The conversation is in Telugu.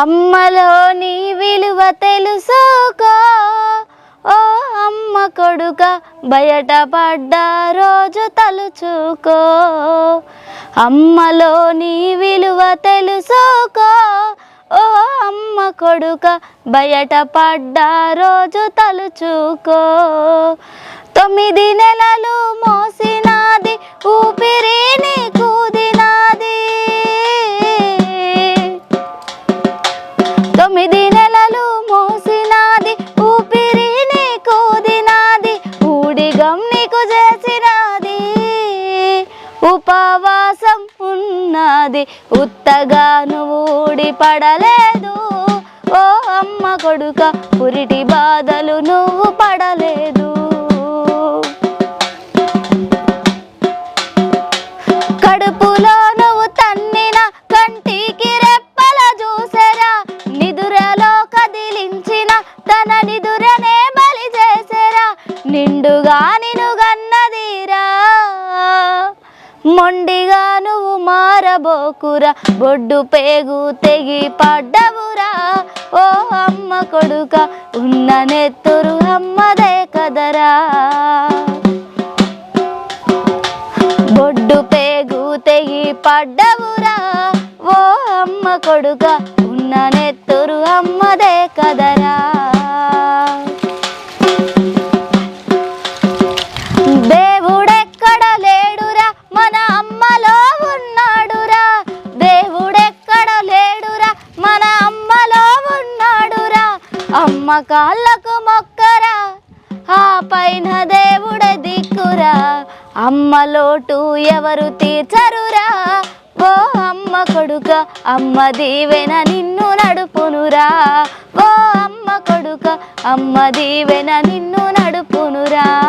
అమ్మలో నీ విలువ తెలుసుకో. ఓ అమ్మ కొడుక బయట పడ్డ రోజు తలుచుకో. అమ్మలో నీ విలువ తెలుసుకో. ఓ అమ్మ కొడుక బయట పడ్డ రోజు తలుచుకో. తొమ్మిది నెలలు మోసిన ఉపవాసం ఉన్నది. ఉత్తగా నువ్వు ఊడి పడలేదు ఓ అమ్మ కొడుక పురిటి బాధలు నువ్వు పడలేదు. కడుపులో నువ్వు తన్నిన కంటికి రెప్పల చూసెరా. నిదురలో కదిలించిన తన నిదురనే బలి చేసెరా. నిండుగా నినుగా మొండిగా నువ్వు మారబోకురా. బొడ్డు పేగు తెగి పడ్డవురా. ఓ అమ్మ కొడుక ఉన్న నెత్తురు అమ్మదే కదరా. బొడ్డు పేగు తెగి పడ్డవురా. ఓ అమ్మ కొడుక ఉన్న నెత్తురు అమ్మదే కదరా. కాళ్ళకు మొక్కరా ఆ పైన దేవుడ దిక్కురా. అమ్మ లోటు ఎవరు తీర్చరురా? ఓ అమ్మ కొడుక అమ్మ దీవెన నిన్ను నడుపునురా. ఓ అమ్మ కొడుక అమ్మ దీవెన నిన్ను నడుపునురా.